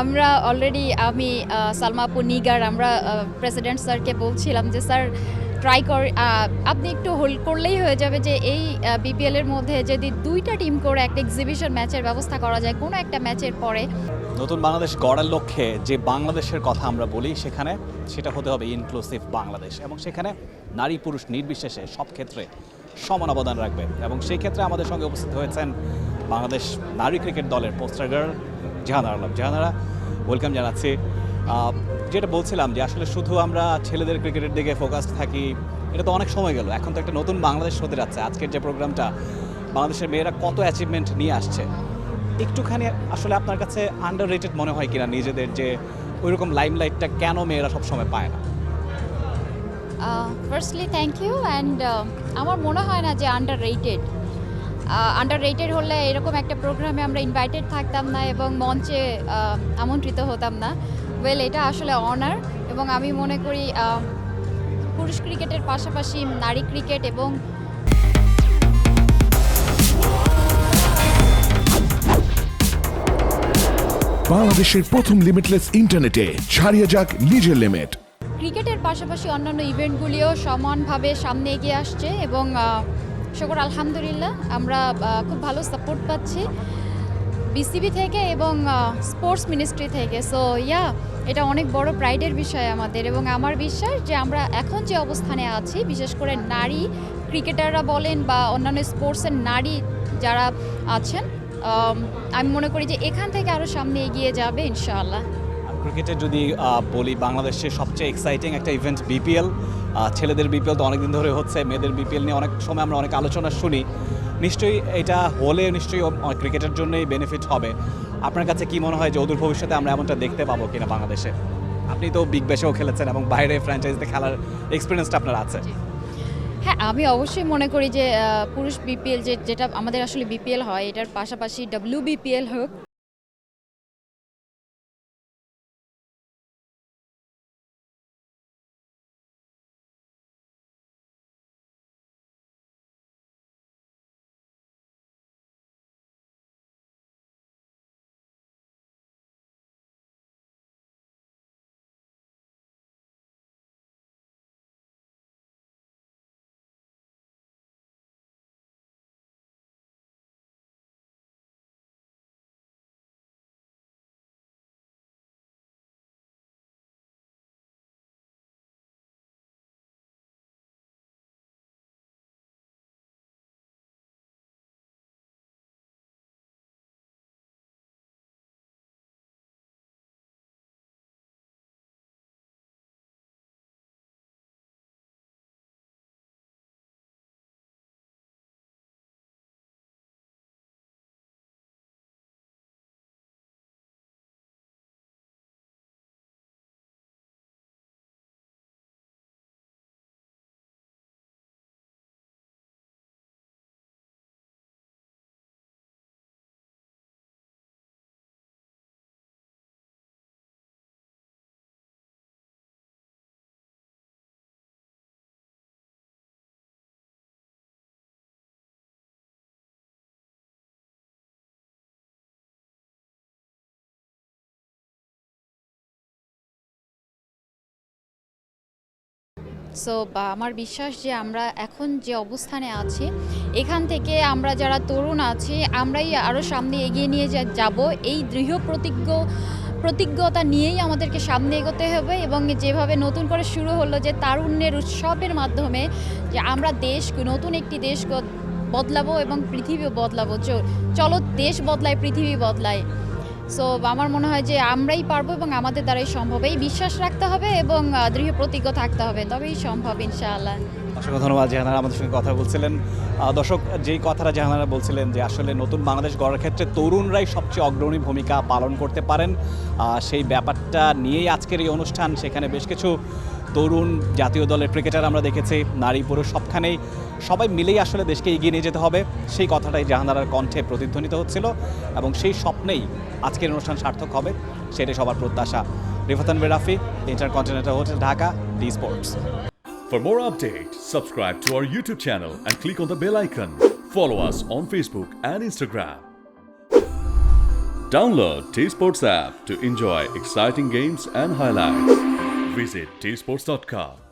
আমরা অলরেডি আমি সালমা আপু, নিগার, আমরা প্রেসিডেন্ট স্যারকে বলছিলাম যে, স্যার ট্রাই কর আপনি একটু হোল্ড করলেই হয়ে যাবে যে, এই বিপিএল এর মধ্যে যদি দুইটা টিম করে একটা এক্সিবিশন ম্যাচের ব্যবস্থা করা যায়, কোনো একটা ম্যাচের পরে নতুন বাংলাদেশ গড়ার লক্ষ্যে যে বাংলাদেশের কথা আমরা বলি সেখানে, সেটা হতে হবে ইনক্লুসিভ বাংলাদেশ এবং সেখানে নারী পুরুষ নির্বিশেষে সব ক্ষেত্রে সমান অবদান রাখবে এবং সেই ক্ষেত্রে আমাদের সঙ্গে উপস্থিত হয়েছেন বাংলাদেশ নারী ক্রিকেট দলের poster girl Jahanara Alam Jahanara welcome জানাচ্ছি। যেটা বলছিলাম যে আসলে শুধু আমরা ছেলেদের ক্রিকেটের দিকে ফোকাস থাকি, এটা তো অনেক সময় গেল। এখন তো একটা নতুন বাংলাদেশ হতে যাচ্ছে। আজকের যে প্রোগ্রামটা বাংলাদেশের মেয়েরা কত অ্যাচিভমেন্ট নিয়ে আসছে। একটুখানি আসলে আপনার কাছে আন্ডার রেটেড মনে হয় কিনা নিজেদের যে ওইরকম লাইমলাইটটা কেন মেয়েরা সবসময় পায় না? ফার্স্টলি থ্যাংক ইউ অ্যান্ড আমার মনে হয় না যে আন্ডার রেটেড আন্ডার রেটেড হলে এরকম একটা প্রোগ্রামে আমরা ইনভাইটেড থাকতাম না এবং মঞ্চে আমন্ত্রিত হতাম না। ওয়েল এটা আসলে অনার এবং আমি মনে করি পুরুষ ক্রিকেটের পাশাপাশি নারী ক্রিকেট এবং বাংলাদেশের প্রথম লিমিটলেস ইন্টারনেটে ছাড়িয়ে যাক নিজের লিমিট ক্রিকেটের পাশাপাশি অন্যান্য ইভেন্টগুলিও সমানভাবে সামনে এগিয়ে আসছে এবং শুকর আলহামদুলিল্লাহ, আমরা খুব ভালো সাপোর্ট পাচ্ছি বিসিবি থেকে এবং স্পোর্টস মিনিস্ট্রি থেকে। সো ইয়া এটা অনেক বড় প্রাইডের বিষয় আমাদের এবং আমার বিশ্বাস যে আমরা এখন যে অবস্থানে আছি, বিশেষ করে নারী ক্রিকেটাররা বলেন বা অন্যান্য স্পোর্টসের নারী যারা আছেন, আমি মনে করি যে এখান থেকে আরও সামনে এগিয়ে যাবে, ইনশাআল্লাহ। ক্রিকেটে যদি বলি বাংলাদেশের সবচেয়ে এক্সাইটিং একটা ইভেন্ট বিপিএল ছেলেদের বিপিএল তো অনেকদিন ধরে হচ্ছে, মেয়েদের বিপিএল নিয়ে অনেক সময় আমরা অনেক আলোচনা শুনি। নিশ্চয়ই এটা হলে নিশ্চয়ই ক্রিকেটের জন্যই বেনিফিট হবে। আপনার কাছে কি মনে হয় যে অদূর ভবিষ্যতে আমরা এমনটা দেখতে পাবো কিনা বাংলাদেশে? আপনি তো বিগ ব্যাশেও খেলেছেন এবং বাইরে ফ্র্যাঞ্চাইজিতে খেলার এক্সপিরিয়েন্সটা আপনার আছে। হ্যাঁ আমি অবশ্যই মনে করি যে পুরুষ বিপিএল যে, যেটা আমাদের আসলে বিপিএল হয়, এটার পাশাপাশি ডব্লিউ বিপিএল হোক সো আমার বিশ্বাস যে আমরা এখন যে অবস্থানে আছি, এখান থেকে আমরা যারা তরুণ আছি, আমরাই আরও সামনে এগিয়ে নিয়ে যাব। এই দৃঢ় প্রতিজ্ঞ, প্রতিজ্ঞতা নিয়েই আমাদেরকে সামনে এগোতে হবে এবং যেভাবে নতুন করে শুরু হলো যে তারুণ্যের উৎসবের মাধ্যমে যে আমরা দেশ, নতুন একটি দেশ বদলাবো এবং পৃথিবীও বদলাবো। চলো দেশ বদলায়, পৃথিবী বদলায়। সো আমার মনে হয় যে আমরাই পারব এবং আমাদের দ্বারাই সম্ভব। এই বিশ্বাস রাখতে হবে এবং দৃঢ় প্রতিজ্ঞ থাকতে হবে। তবেই সম্ভব, ইনশাআল্লাহ। অসংখ্য ধন্যবাদ, জাহানারা আমাদের সঙ্গে কথা বলছিলেন। দর্শক, যেই কথাটা জাহানারা বলছিলেন যে আসলে নতুন বাংলাদেশ গড়ার ক্ষেত্রে তরুণরাই সবচেয়ে অগ্রণী ভূমিকা পালন করতে পারেন সেই ব্যাপারটা নিয়েই আজকের এই অনুষ্ঠান, সেখানে বেশ কিছু তরুণ জাতীয় দলের ক্রিকেটার আমরা দেখেছি নারী পুরুষ সবখানেই সবাই মিলেই আসলে দেশকে এগিয়ে নিয়ে যেতে হবে সেই কথাটাই জাহানারার কণ্ঠে প্রতিধ্বনিত হচ্ছিল এবং সেই স্বপ্নেই আজকের অনুষ্ঠান সার্থক হবে সেটাই সবার প্রত্যাশা রিফাতান বেরাফি InterContinental hotel Dhaka D sports For more updates, subscribe to our YouTube channel and click on the bell icon. Follow us on Facebook and Instagram. Download T Sports app to enjoy exciting games and highlights. Visit tsports.com.